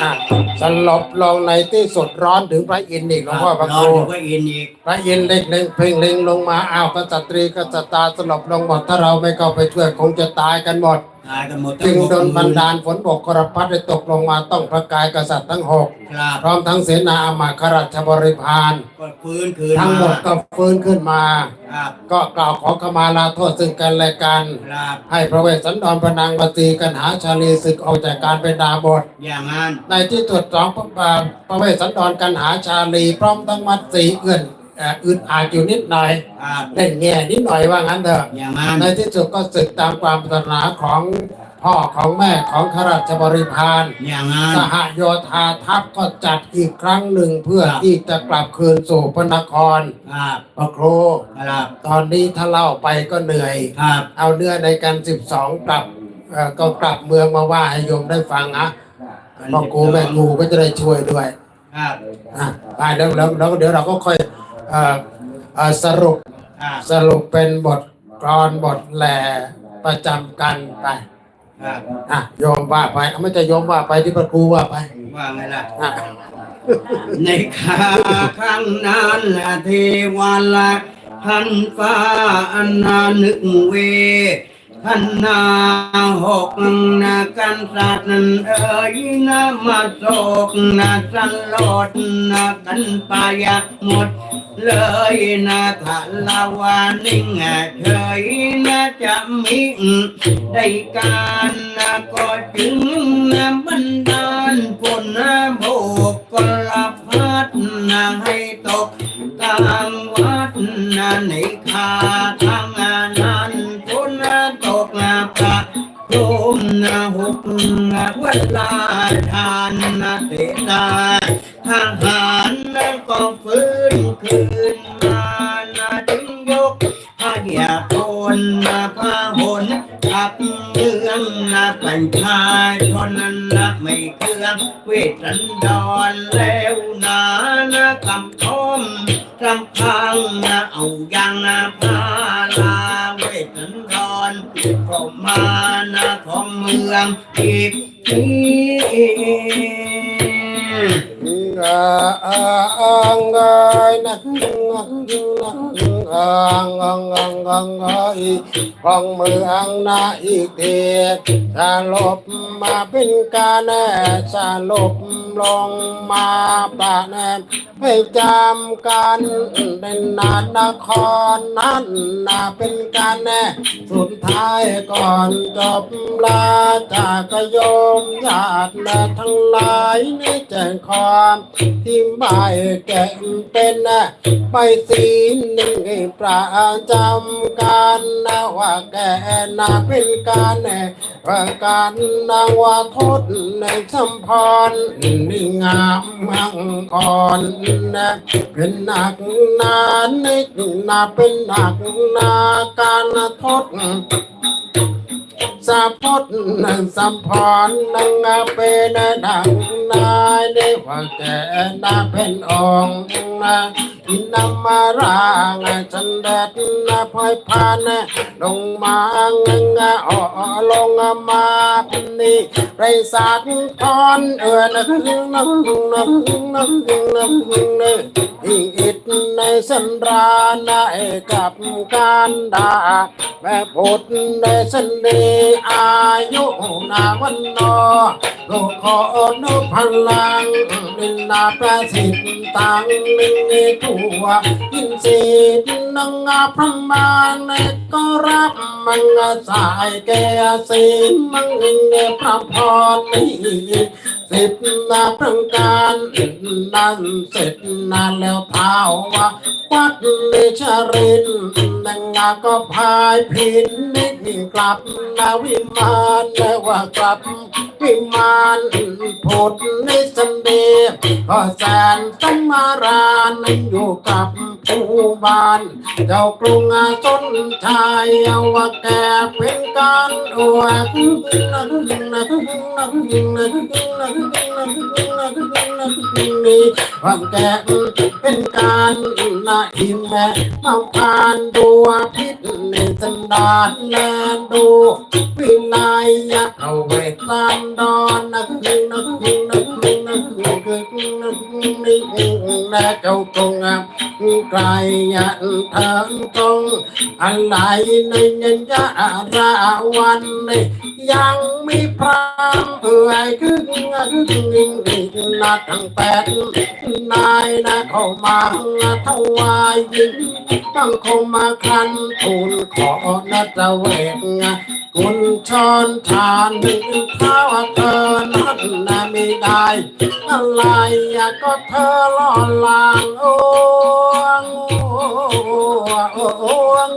อะสลบลงในที่สุดร้อนถึงพระอินทร์อีกหลวงพ่อพระรคอรูถึงพระอินทร์อีกพระอินทร์เล็กหนึ่งเพ่งเล็งลงมาอ้าวกษัตรีกษัตราสลบลงหมดถ้าเราไม่เข้าไปช่วยคงจะตายกันหมด ตายกันหมดจึงหกโดนบันหมื่ดาลฝนบกกระพัดได้ตกลงมาต้องพระกายกษัตริย์ทั้งหกครับพร้อมทั้งเสนาอามาตย์ข้าราชบริพาร ก็ฟื้นคืนทั้งหมดก็ฟื้นขึ้นมา ครับก็กล่าวขอขมาลาโทษซึ่งกันและกัน ครับให้พระเวสสันดรพระนางมาตีกันหาชาลีศึกออกจากการเป็นดาบท อย่างนั้นในที่สุดสองพระบาพระเวสสันดรกันหาชาลีพร้อมทั้งมัดสีเอื้อนเอ่ออึดอาจอยู่นิดหน่อยครับเล่นแง่นิดหน่อยว่างั้นเถอะอย่างนั้นในที่สุดก็ศึกตามความปรารถนาของพ่อของแม่ของข้าราชบริพารอย่างนั้นสหโยธาทัพก็จัดอีกครั้งหนึ่งเพื่อครับที่จะกลับคืนสู่พระนครครับพระครูครับตอนนี้ถ้าเล่าไปก็เหนื่อยครับเอาเนื้อในกันสิบสองกลับเอ่อก็กลับเมืองมาว่าให้โยมได้ฟังนะพ่อครูแม่ครูก็จะได้ช่วยด้วยครับอะไปแล้วแล้วแล้วเดี๋ยวเราก็ค่อยเอ่อเอ่อ สรุปครับสรุปเป็นบทกลอนบทแหล่ประจำกันไปครับอะโยมว่าไปเอาไม่จะโยมว่าไปที่พระครูว่าไป ว่าไงล่ะอะในขาข้างนั้นละเทวาละพันฟ้าอันนานึกเว พันนาหกนากันสัตว์นั้นเอ่ยนามาโศกนาสันโลดนากันปายะหมด เลยนาทะลาวานิ่งเฉยนาจะมีได้การนาก็จึงนาบันดาลฝนนาโบกกลพัดนาให้ตกกลางวัดนาในคา วลาทานนาเตตาทหารนั้นก็ฟื้นคืนมานาจึงยกพระยาโนนาพระหนขับเมืองนาปัญชาชนนั้นนะไม่เครื่องเวทันดรแล้วนานะคำชมคำพังนะเอาอยังนะพา มืองอีกทีอ่าอ่าอ่างไง นักนักนักอ่างอ่างอ่างอ่างอ่างของเมืองนาอีกทีสลบมาเป็นการแน่สลบลงมาปะแนมให้จำกันเป็นนานนครนั้นนาเป็นการแน่สุดท้ายก่อนจบลาจากโยมญาติและทั้งหลายในแจ้งความที่ไม่แก่เป็นไปสีหนึ่งประจำการนะว่าแกนาเป็นการแน่ว่าการนาว่าทศในสัมพรนี่งามมังกรนะเป็นหนักนานในนาเป็นหนักนาการทศสะพดนังสัมพรนังเป็นดัง นาได้ความแก่นาเป็นองค์นา อินนามารางฉันเด็ดนาพอยพานลงมาเงงออลงมาปนนี่ไรสักทอนเอือนักนักนักนักนักนักนักอิดในสันรานาเอกับการดาแม่พุทธในสันเดอายุนาวันนอโลกขอนุพลังนินนาประสิทธิ์ตังนินทั่วยินสิทธิ์นังอาพระมานก็รับมังสายแก่สิมังเงพระพรนี้สิบนาพระการนั้นเสร็จนานแล้วเท้าว่าวัดเนชรินนังงาก็พายพินนิกลับนาวิมานแล้วว่ากลับ วิมานผดในสันเดก็แสนสัมารานังอยู่กับผู้บานเจ้ากรุงจนชายเอาว่าแกเป็นการอวดนักนักนักนักนักนักนี้ควาแกเป็นการนาอินแม่มาผ่านดัวพิษในสันดานแลดูวิไลยะเอาเวทลานดอนนักนักนักนักนิ่งนะเจ้าตรง châu công cài nhận thân công anh lại nên nhân ra ra quan này ยังมีพรามเอื่อยคึงคึงนิ่งนิ่งนะทั้งแปดนายนะเข้ามาถวายยิงตั้งคงมาคันทูลขอนะเจะเวกคุณชอนทานหนึ่งเท้าเธอนั้นนะไม่ได้อะไรก็เธอล่อลางโอ้งโอ้โอ้ง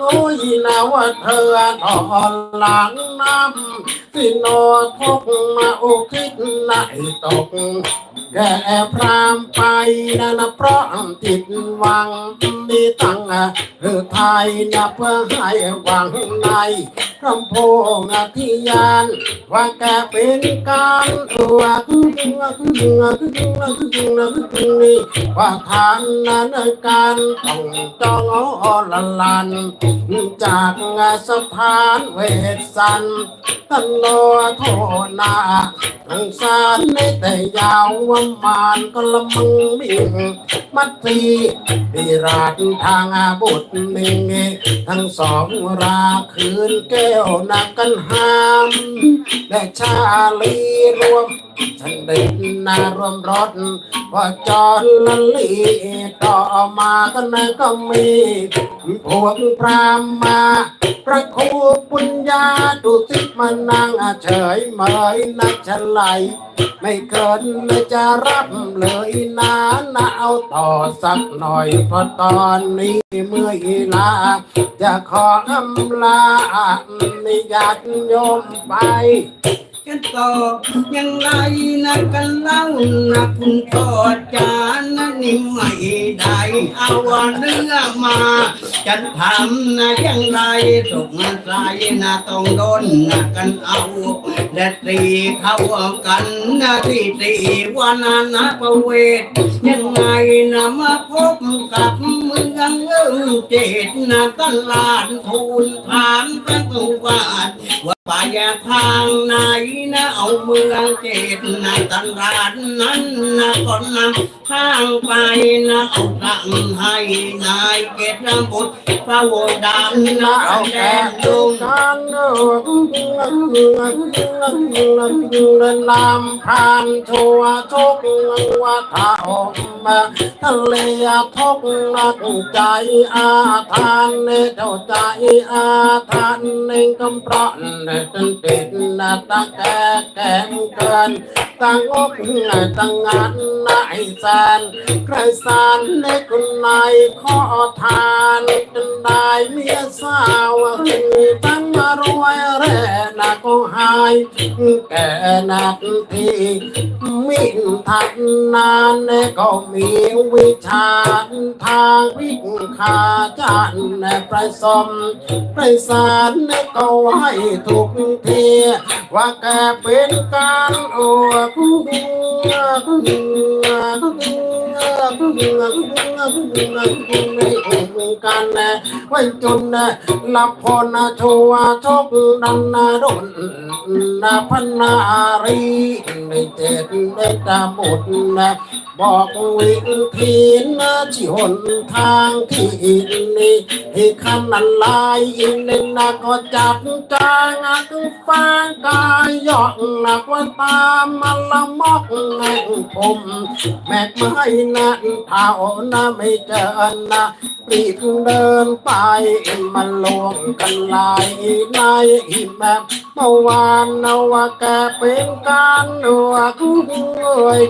โอ้ยนะว่าเธอถอนหลังน้ำสิโนทุกมาโอคิดไหนตกแก่พรามไปนะนะเพราะติดวังมีตั้งหรือไทยนะเพื่อให้หวังในคำโพงที่ยานว่าแกเป็นการตัวคือคือคือคือนี่ว่าทางนั้นการต้องจองอละลันจากสถานเวทสันตั้งรอโทนาทังสารไม่แต่ยาววมานก็ละมังมิงมัตตีพิราชทางอาบุตรมิงทั้งสองราคืนแก้วนักกันหามและชาลีรวมฉันเด็นนารวมรถว่าจอนละลีต่อมาก็นะก็มีพวกพรามมา พระครูปุญญาดุสิตมานั่งเฉยเมยนักฉลายไม่เกินจะรับเลยนะนะเอาต่อสักหน่อยเพราะตอนนี้เมื่ออีลา จะขออำลานิยาตโยมไป กันต่อยังไรนะกันเล่านะคุณทอจานนะนี่ไม่ได้เอาเนื้อมาจะทำนะยังไรตกมันใจนะต้องโดนนะกันเอาและตีเข้ากันนะที่ตีวันนะนะประเวทยังไงนะมาพบกับเมืองเอิงเจตนะตลาดทูลถามพระตุวาสป่าไปทางไหนนะเอาเมืองเจตนะตลาดนั้นนะก็นำ ทางไปนะเอาตั้งให้นายเกตนบุตรพระวดานนะเอาเอาแกแก่ดูลงกันนำผ่านชัวทุกว่าเท่ามาทะเลทุกนักใจอาทานเนเจ้าใจอาทานเองกำเพราะเนตันติดนาตาแก่แก่เกินตั้งอกตั้งงานนายแสนใครสารในคุณนายขอทานจนได้เมียสาวตั้งมารวยแร่นาก็หายแก่นาทีมิทันนานก็มีวิชาทางวิคาจานไปสมไปสารก็ให้ทุกทีว่าแกเป็นการโอ้กุ้งกุ้งกุ้งไม่อุ้งกันนะไว้จนนะลับพนะชัวชกดันนะดนนะพันนารีในเจ็ดในตาบุตรนะ บอกวิธีนะที่หนทางที่อินนี่ที่ขันนั้นลายอินนี่นะก็จับกางอักฟางกายยอกนักว่าตามมาละมอกแง่งผมแม่ไม้นั้นเท่านะไม่เจอนะรีบเดินไปมันลวงกันลายในายแบบเมื่อวานเอาว่าแกเป็นการหนวกเอ้ย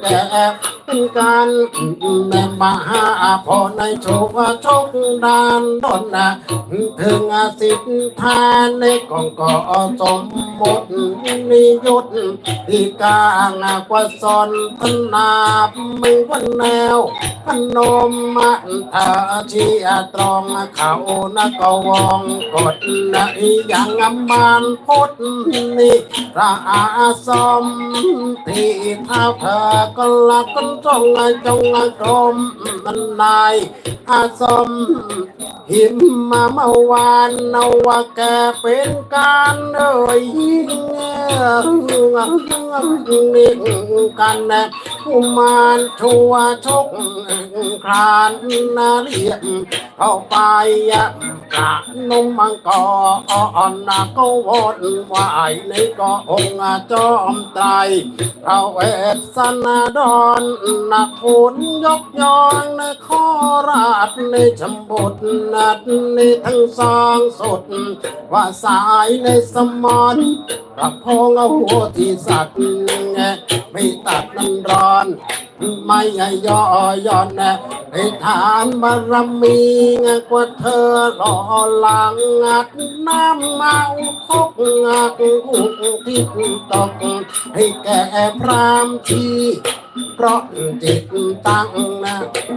แก่เป็นการแม่มหาพอในโชคโชคดานดนนะถึงสิทธาในกองก็สมบทนิยศที่กลางกว่าสอนพนาไม่วันแนวพนมมันทาชีตรองเขานะกวองกดนะอย่างมานพดนี่พระอาสมเทที่เท้าเธอก็ลักกันจงจงกรมมันนายอาสมหิมมาเมื่อวานนว่าแกเป็นการเอ่ยยิ่งนี่กันนะอุมารชัวชกครานนาเรียมเข้าไปยับกะนมมังกรอนาก็วนวายในก็องค์จอมไตรเราเวสนาดอนนักขุนยกยองในข้อราชในชมบุตรนัดในทั้งสองสุด ว่าสายในสมอนกระพงเอาหัวที่สัตว์ไม่ตัดน้ำร้อน ไม่ย่อย่อนให้ฐานบารมีกว่าเธอหล่อหลังงัดน้ำเมาพกงักอุกที่ตกให้แก่พรามที เพราะจิตตั้งนะ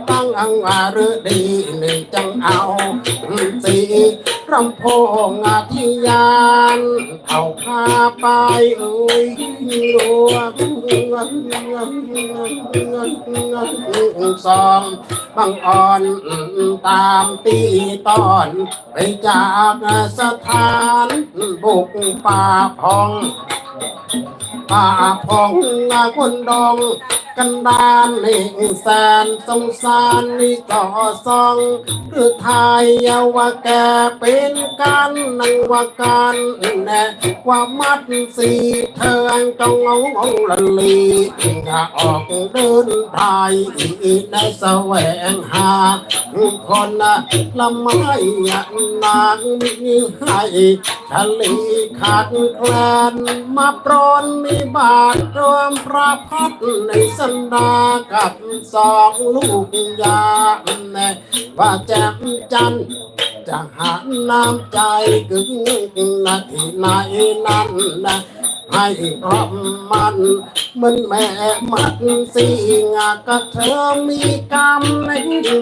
ตั้งอังวาหรือดีหนึ่งจังเอาสีรำโพงอาทิยานเอาพาไปเอ้ยรัวสองบางอ่อนตามตีตอนไปจากสถานบุกป่าพองป่าพองคนดอง กันดานเล่งแสนสงสารนี่ก่อซองคือทายาว่าแกเป็นกันนังว่ากันแน่ว่ามัดสีเทิงจงเอาเอาละลีออกเดินทายในแสวงหาคนละไม้นางมีให้ทะเลขาดแคลนมาปรนมีบาทรวมพระพัดในสนดากับสองลูกยาแน่ว่าแจ่มจันจะหาน้ำใจกึ่งนาทีไหนนั้นนะให้พราะมัน มันแม่มัดสิงกับเธอมีกรรมใน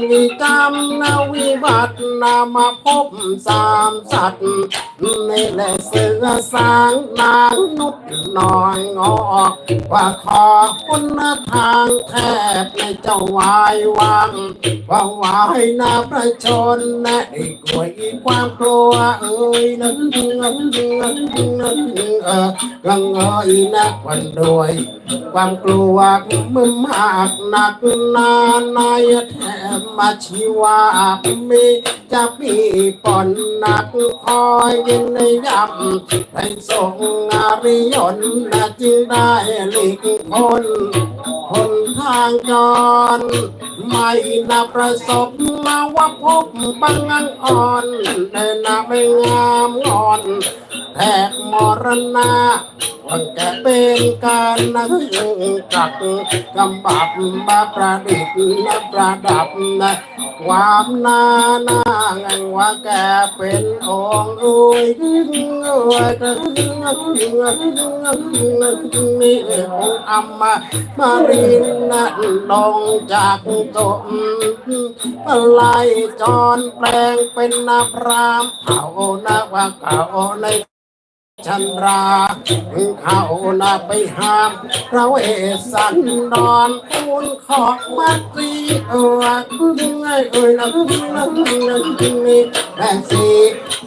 มีกรรมนาวิบัตินามาพบสามสัตว์ในแหละเสือสางนางนุดนอยงอว่าขอคุณทางแทบในเจ้าวายวังว่าวายนาประชนนะไอ้กลวยความกลัวเอ้ยนั้นนั่นเออลังเอ้ยนะวันด้วยความกลัวมึงมากหนักนานายแถมมาชีวามีจะมีปอนหนักคอยยินในยำให้ส่งอาริยนนะจึงได้หลีกคนคนทางจรไม่นับประสบมาว่าพบบังอังอ่อนเดินนาไปงามงอนแทกมรณะ แกเป็นการนั่งกักกำบับบาประดิษฐ์และประดับนะความนานางันว่าแกเป็นองค์อุ้ยเอ้ยนี่องค์อัมมามารินนะลงจากตมไล่จรแปลงเป็นนาพรามเอานาว่าเก่าใน ชันราเขานาไปหาม เราเอสันดอนคุณขอบมัดรีเออคุณไงเอ้ยนะคุณนะคุณนะคุณนี่แม่สี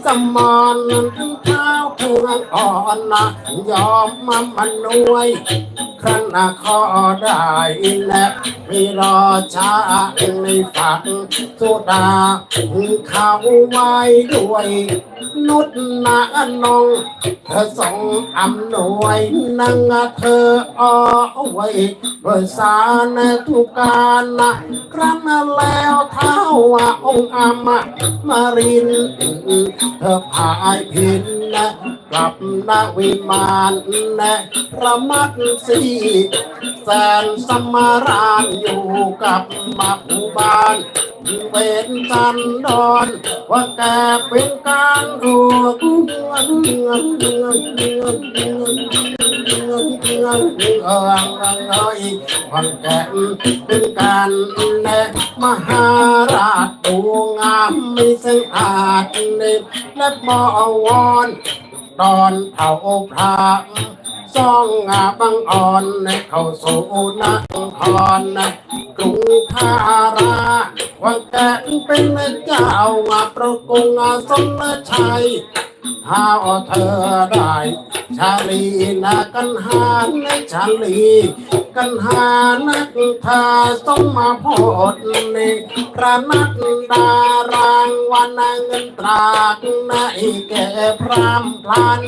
สมอนทั้งเท้าเพื่อนอ่อนนะยอมมามันนวย กันนาขอได้และไม่รอช้าในฝักสุดาเขาไว้ด้วยนุดนานองเธอส่งอำนวยนังเธอเอาไว้เบอร์สารทุกการนะครั้นแล้วเท้าว่าองค์อามามารินเธอพายพินนะกลับนาวิมานนะระมัดสีแสนสมาราญอยู่กับมาผูบานเวนสันดอนว่าแกเป็นการรัวกุเงนเงนเงนเงนเงนเงนเงนเออเอยวันแกเป็นการแน่มหาราชดูงามไม่สงอาจเนและบวรตอนเผาพระ ซองอาบังอ่อนในเข้าสู่นครนะกรุงทาราวังแกเป็นเจ้าอาประกงอาสมชัย ถ้าเธอได้ชาลีนากันหาในชาลีกันหานักทาสมมาโพดในพระนักดารางวันเงินตรากในแก่พรามพลัน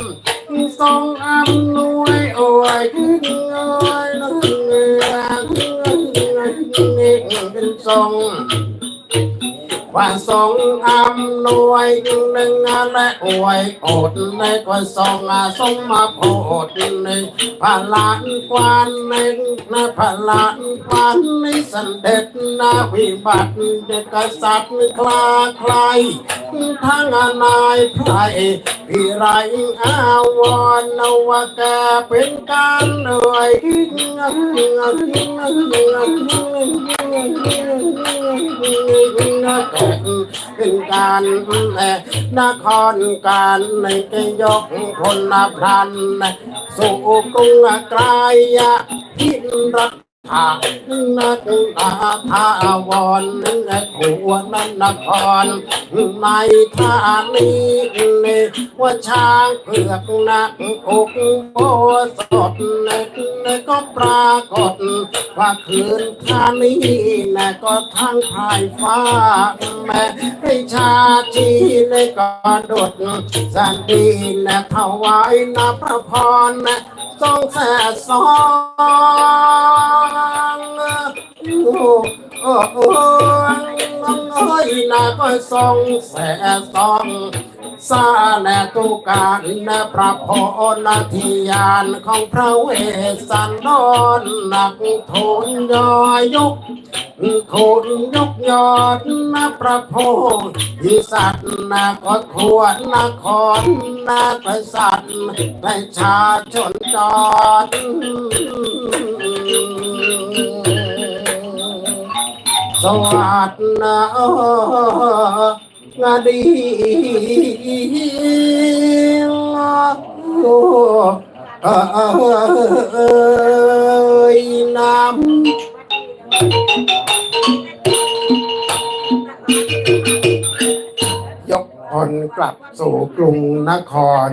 ทรงอำนวยโอ้ยขึ้นเงยนึกเงยขึ้นเงยเป็นทรง ว่าทรงอำนวยหนึ่งและอวยโอดในก็ทรงอาทรงมาโพดในพระลานกวานในนะพระลานกวานในสันเด็จนาวิบัติเด็กษัตริย์คลาใครทั้งนายไพรพิไรอาวรนวแกเป็นการเหนื่อยเเป็นการนครการในกยกพลพรันสู่กรุงไกรยะพินรักทานักอาทาวรนึงขัวนันนครในท่านี้ว่าช้างเผือกนักอกโบสด ยก็ปรากฏ ว่าคืนคานี้แม่ก็ทั้งภายฟ้า แม่ให้ชาชีเลยก็ดดสันดีนะถวายนาพระพรนะ ทรงแส่สองโอ้โอ้โอ้ยนาก็ทรงแส่สองสาแนตุการนะพระโพนาทิยานของพระเวสสันดรหนักทูลยอยกทูลยกยอดนะพระโพธิสัตว์นะก็ควรนครนะกษัตริย์ประชาชนจอสวัสดีนาดีโอ้เอ้ยน้ำยกพลกลับสู่กรุงนคร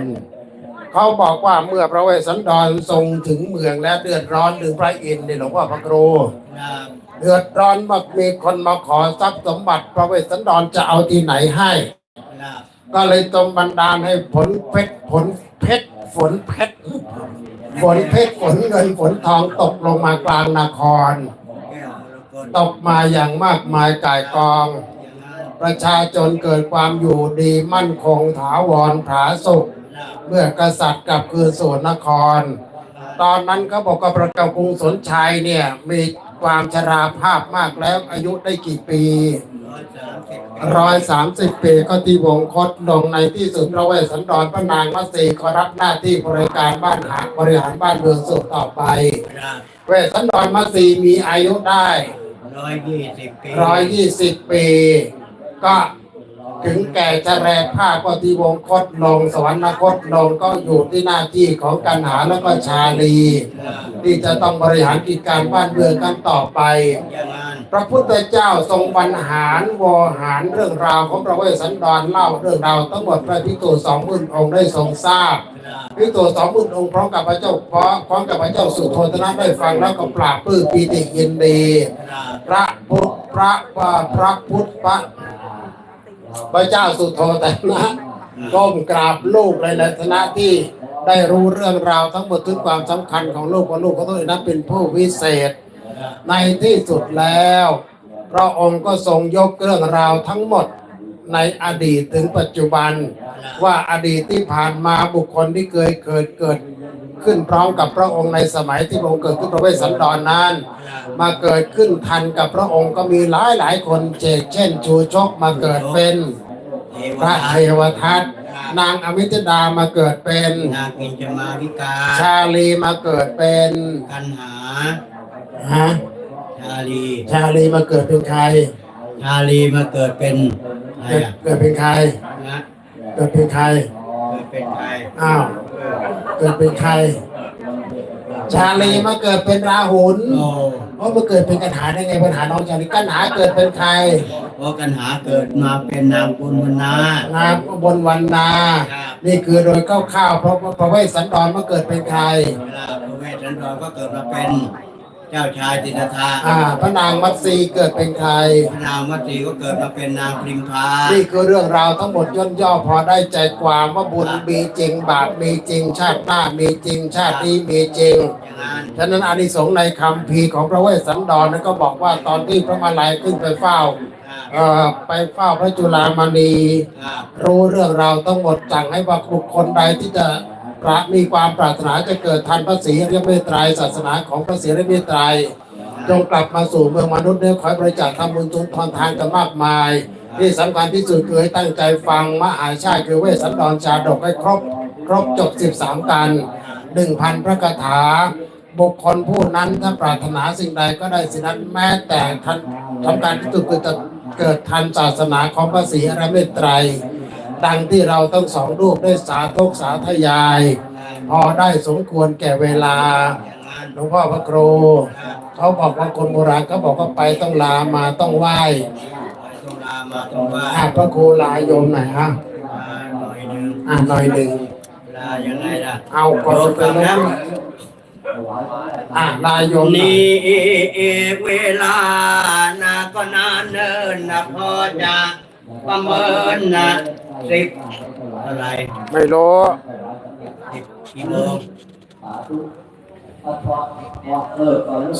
เขาบอกว่าเมื่อพระเวสสันดรทรงถึงเมืองและเดือดร้อนถึงพระอินทร์เนี่ยหลวงพ่อพระครูเดือดร้อนบอกมีคนมาขอทรัพย์สมบัติพระเวสสันดรจะเอาที่ไหนให้ ก็เลยตรงบันดาลให้ผลเพชรผลเพชรฝนเพชรฝนเพชรฝนเงินฝนทองตกลงมากลางนคร ตกมาอย่างมากมายก่ายกอง ประชาชนเกิดความอยู่ดีมั่นคงถาวรผาสุข เมื่อกษัตริย์กลับคืนสู่นคร ตอนนั้นเขาบอกว่าพระเจ้ากรุงสนชัยเนี่ยมีความชราภาพมากแล้วอายุได้กี่ปีร้อยสามสิบปีก็ที่วงคตลงในที่สุดพระเวสสันดรพระนางมัสีก็รับหน้าที่บริการบ้านหาบริหารบ้านเมืองสุดต่อไป เวสสันดรมัสีมีอายุได้ร้อยยี่สิบปีร้อยยี่สิบปี ก็ ถึงแก่จะแรกภาพก็ที่วงคตลง สวรรคตลงก็อยู่ที่หน้าที่ของกันหาแล้วก็ชาลีที่จะต้องบริหารกิจการบ้านเมืองกันต่อไปอย่างนั้นพระพุทธเจ้าทรงบรรหารวหารเรื่องราวของพระเวสสันดรเล่าเรื่องราวทั้งหมดพระพิตูสองหมื่นองค์ได้ทรงทราบพิตูสองหมื่นองค์พร้อมกับพระเจ้าพร้อมพร้อมกับพระเจ้าสุโธทนะได้ฟังแล้วก็ปราบปลื้มปีติยินดีพระพุทธพระพระพระพุทธพระ พระเจ้าสุโธทนะก้มกราบลูกในลักษณะที่ได้รู้เรื่องราวทั้งหมดถึงความสำคัญของลูกว่าลูกของตัวเองนั้นเป็นผู้วิเศษ ในที่สุดแล้วพระองค์ก็ทรงยกเรื่องราวทั้งหมดในอดีตถึงปัจจุบัน ว่าอดีตที่ผ่านมาบุคคลที่เคยเกิดเกิด ขึ้นพร้อมกับพระองค์ในสมัยที่พระองค์เกิดขึ้นพระเวสสันดรนั้น มาเกิดขึ้นทันกับพระองค์ก็มีหลายหลายๆคนเจกเช่นชูชกมาเกิดเป็นพระเทวทัตนางอมิตดามาเกิดเป็นนากินจมาวิกา ชาลีมาเกิดเป็นกันหาฮะชาลีชาลีมาเกิดเป็นใคร ชาลีมาเกิดเป็นอะไรเกิดอะเกิดเป็นใครนะเกิดเป็นใครเกิดเป็นใครอ้าว เกิดเป็นใครเชาลีมาเกิดเป็นราหุลโอ้เพราะมาเกิดเป็นกันหาได้ไงปัญหาน้องชาลีกันหาเกิดเป็นใครเพราะกันหาเกิดมาเป็นนางกุลวนานามบนวันนาครับนี่คือโดยคร่าวๆเพราะพระเวสสันดรมาเกิดเป็นใครเวลาพระเวสสันดรก็เกิดมาเป็น เจ้าชายตินทาอ่า พระนางมัตสีเกิดเป็นใคร พระนางมัตสีก็เกิดมาเป็นนางพริมพานี่คือเรื่องราวทั้งหมดย่นย่อพอได้ใจความว่าบุญมีจริง บาปมีจริง ชาติหน้ามีจริง ชาตินี้มีจริงอย่างนั้นฉะนั้นอานิสงส์ในคำพีร์ของพระเวสสันดรนั้นก็บอกว่าตอนที่พระมาลัยขึ้นไปเฝ้าครับเอ่อไปเฝ้าพระจุลามณีครับรู้เรื่องราวทั้งหมดสั่งให้ว่าบุคคลใดที่จะ ปรามีความปรารถนาจะเกิดทันพระศรีอริยเมตไตรศาสนาของพระศรีอริยเมตไตรจงกลับมาสู่เมืองมนุษย์เนื้อขอยบริจาคทำบุญทุนทอนทานกันมากมาย ที่สำคัญที่สุดคือให้ตั้งใจฟังมหาชาติคือเวสสันดรชาดกให้ครบ ครบจบ 13 กัน 1,000 พระคาถา บุคคลผู้นั้นถ้าปรารถนาสิ่งใดก็ได้สิ่งนั้นแม้แต่ทันทำการที่สุดคือจะเกิดทันศาสนาของพระศรีอริยเมตไตร ดังที่เราทั้งสองรูปได้สาธกสาธยาย พอได้สมควรแก่เวลาอย่างนั้นหลวงพ่อพระครูเขาบอกว่าคนโบราณเขาบอกว่าไปต้องลามาต้องไหว้ต้องลามาต้องว่าอะพระครูลาโยมหน่อยฮะลาหน่อยหนึงอะหน่อยหนึ่งลายังไงล่ะเอาก่อนไปแล้วอะลาโยมหน่อยนี่เวลานะก็นานเนินนะพอจะประเมินนะ สิบอะไรไม่รู้สิบกิโล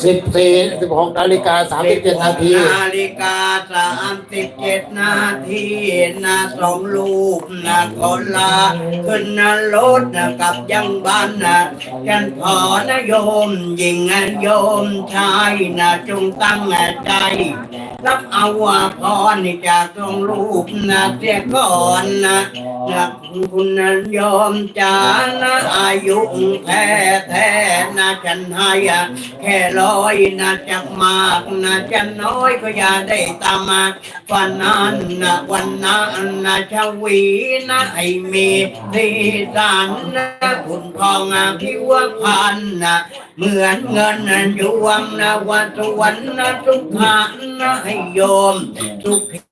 สิบสี่สิบหกนาฬิกาสามสิบเจ็ดนาทีนาฬิกาสามสิบเจ็ดนาทีนะสองลูกนะคนละขึ้นนรถนะกับยังบ้านนะกันพอนะโยมยิงนะโยมชายนะจงตั้งใจ รับเอาว่าพรนี่จากตรงรูปนะเสียก่อนนะนะคุณนะโยมจานะอายุแท้แท้นะฉันให้แค่ร้อยนะจะมากนะจะน้อยก็อย่าได้ตามมาวันนั้นนะวันนั้นนะชวีนะให้มีที่สานนะคุณทองอะพิวพันนะเหมือนเงินนะยวงนะวันทุวันนะทุกขันนะให้โยมทุกทีนะเอ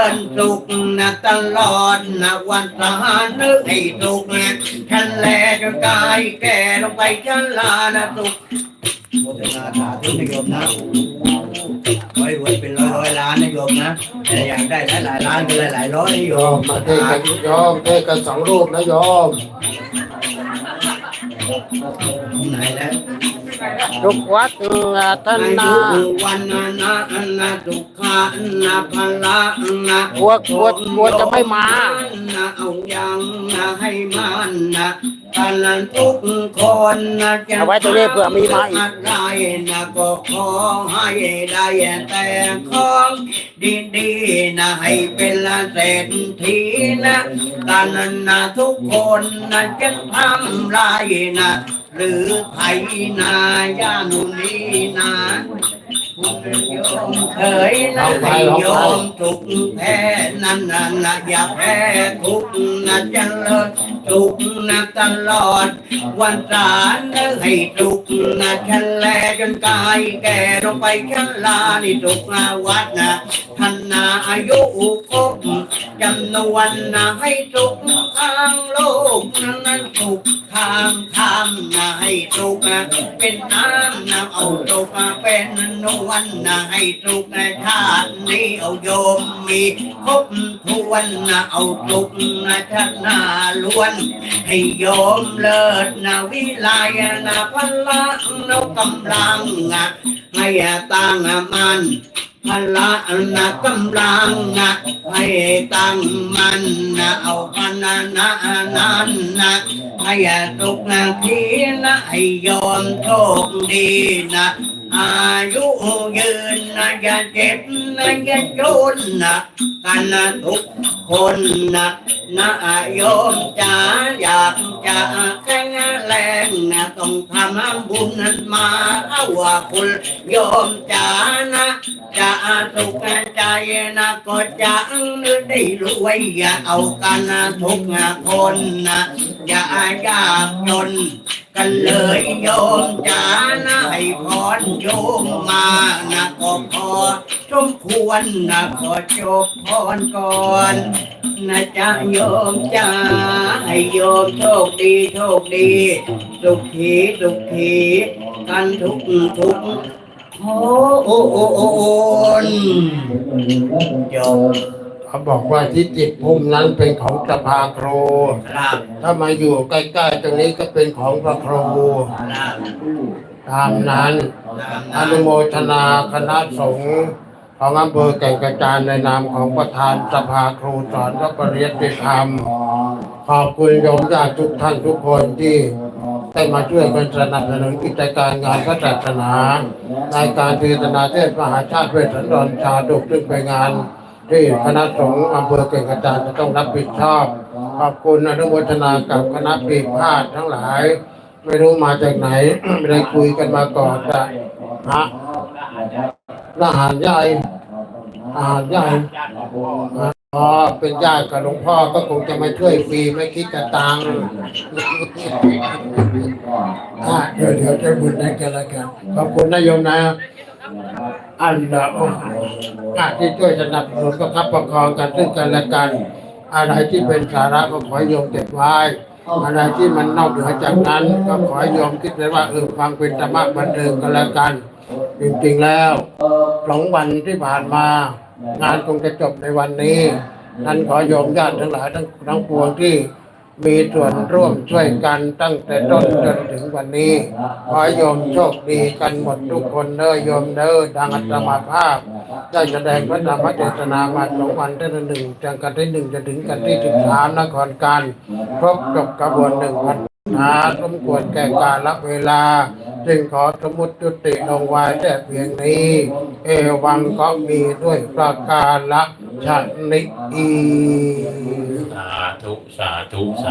ให้สุกนะท้าวอนก็ไปทุกทุกๆที่ว่านะให้สุกแค่นะอย่าแพ้ทุกเจริญสุขนะตลอดนะวันสานึกให้สุขนะฉันแลจนกายแก่ลงไปฉันลานะสุขโมทนาสาธุนะโยมนะไว้ไว้เป็นร้อยร้อยล้านนะโยมนะแต่อยากได้หลายหลายล้านก็หลายหลายร้อยนะโยโยมมมาเทกันโยมเทกันสองรูปนะโยมไหนแล้ว ทุกวัดท่านานาวันนะนะนะทุกขานะพละนะกลัวกลัวกลัวจะไม่มานะเอายังนะให้มันนะกันนั้นทุกคนนะจะเอาไว้ตรงนี้เผื่อมีมาอีกอะไรนะก็ขอให้ได้แต่ของดีๆนะให้เป็นละเศรษฐีนะกันนั้นนะทุกคนนะจะทำไรนะ หรือไทยนาย่านุนีนา เคยนะให้โยมทุกแพ้นั่นน่ะนะอย่าแพ้ทุกนะเจะเลิศทุกนะตลอด วันสารนะให้ทุกนะฉันแลจนกายแก่ลงไปฉันลานี่ทุกนะวัดนะท่านนาอายุครบจำนวนนะให้ทุกทางโลกนั้นนั้นทุกทางธรรมนะให้ทุกนะเป็นน้ำนะเอาทุกมาเป็นนวลนะให้ทุกนชาตินี้เอาโยมมีครบทวนนะเอาทุกนะชนะล้วน ให้โยมเลิศนะวิไลนะพละนกกำลังนะให้ตั้งมันพละนะกำลังนะให้ตั้งมันนะเอาพันนะนะนั้นนะให้ทุกนาทีนะให้ยอมโชคดีนะ อายุยืนนะอย่าเจ็บนะอย่าจนนะกันนะทุกคนนะนะโยมจ๋าอยากจะแข็งแรงนะต้องทำบุญนั้นมาเอาว่าคุณโยมจ๋านะจะสุขใจนะก็จะนึกได้รวยอย่าเอากันนะทุกคนนะอย่ายากจนกันเลยโยมจ๋านะให้พรโยมมานะก็พอสมควรนะขอจบพรก่อนนะจ๊ะโยมจ๋าให้โยมโชคดีโชคดี สุขีสุขีกันทุกทุกโอ้โอ้โอ้โอ้โอนจบ เขาบอกว่าที่จิตภูมินั้นเป็นของสภาครู ครับถ้ามาอยู่ใกล้ๆตรงนี้ก็เป็นของพระครู ครับตามนั้นอนุโมทนาคณะสงฆ์ของอำเภอแก่งกระจานในนามของประธานสภาครูสอนพระปริยัติธรรม ขอบคุณโยมญาติทุกท่านทุกคนที่ได้มาช่วยกันสนับสนุนกิจการงานพระศาสนา ในการเทศนาเทศน์มหาชาติเวทสันดรชาดกซึ่งเป็นงาน ที่คณะสงฆ์อำเภอเก่งกระจานจะต้องรับผิดชอบ ขอบคุณอนุโมทนากับคณะปีพาดทั้งหลาย ไม่รู้มาจากไหน ไม่ได้คุยกันมาก่อนแต่ฮะทหารใหญ่ทหารใหญ่อ๋อเป็นญาติกับหลวงพ่อก็คงจะมาช่วยฟรีไม่คิดจะตังค์อะเดี๋ยวเดี๋ยวจะบุญให้กันละกัน ขอบคุณนายโยมนะ อันละโอ้อาที่ช่วยสนับสนุนประคับประคองกันซึ่งกันและกัน อะไรที่เป็นสาระก็ขอให้โยมเก็บไว้ อะไรที่มันนอกเหนือจากนั้น ก็ขอให้โยมคิดไว้ว่าเออฟังเป็นธรรมะบันเทิงกันแล้วกัน จริงๆแล้วสองวันที่ผ่านมา งานคงจะจบในวันนี้นั้นขอโยมญาติทั้งหลายทั้งทั้งปวงที่ มีส่วนร่วมช่วยกันตั้งแต่ต้นจนถึงวันนี้ ขอโยมโชคดีกันหมดทุกคนเด้อโยมเด้อดังอัตมาภาพ ได้แสดงพระธรรมเทศนามาสองวันที่หนึ่งจากกันที่หนึ่งจนถึงกันที่สิบสามนครการครบจบกระบวนหนึ่งพันหาสมควรแก่กาลเวลา จึงขอสมุดจุติลงไว้แต่เพียงนี้ เอวังก็มีด้วยประการละชนิอีสาธุ สาธุสา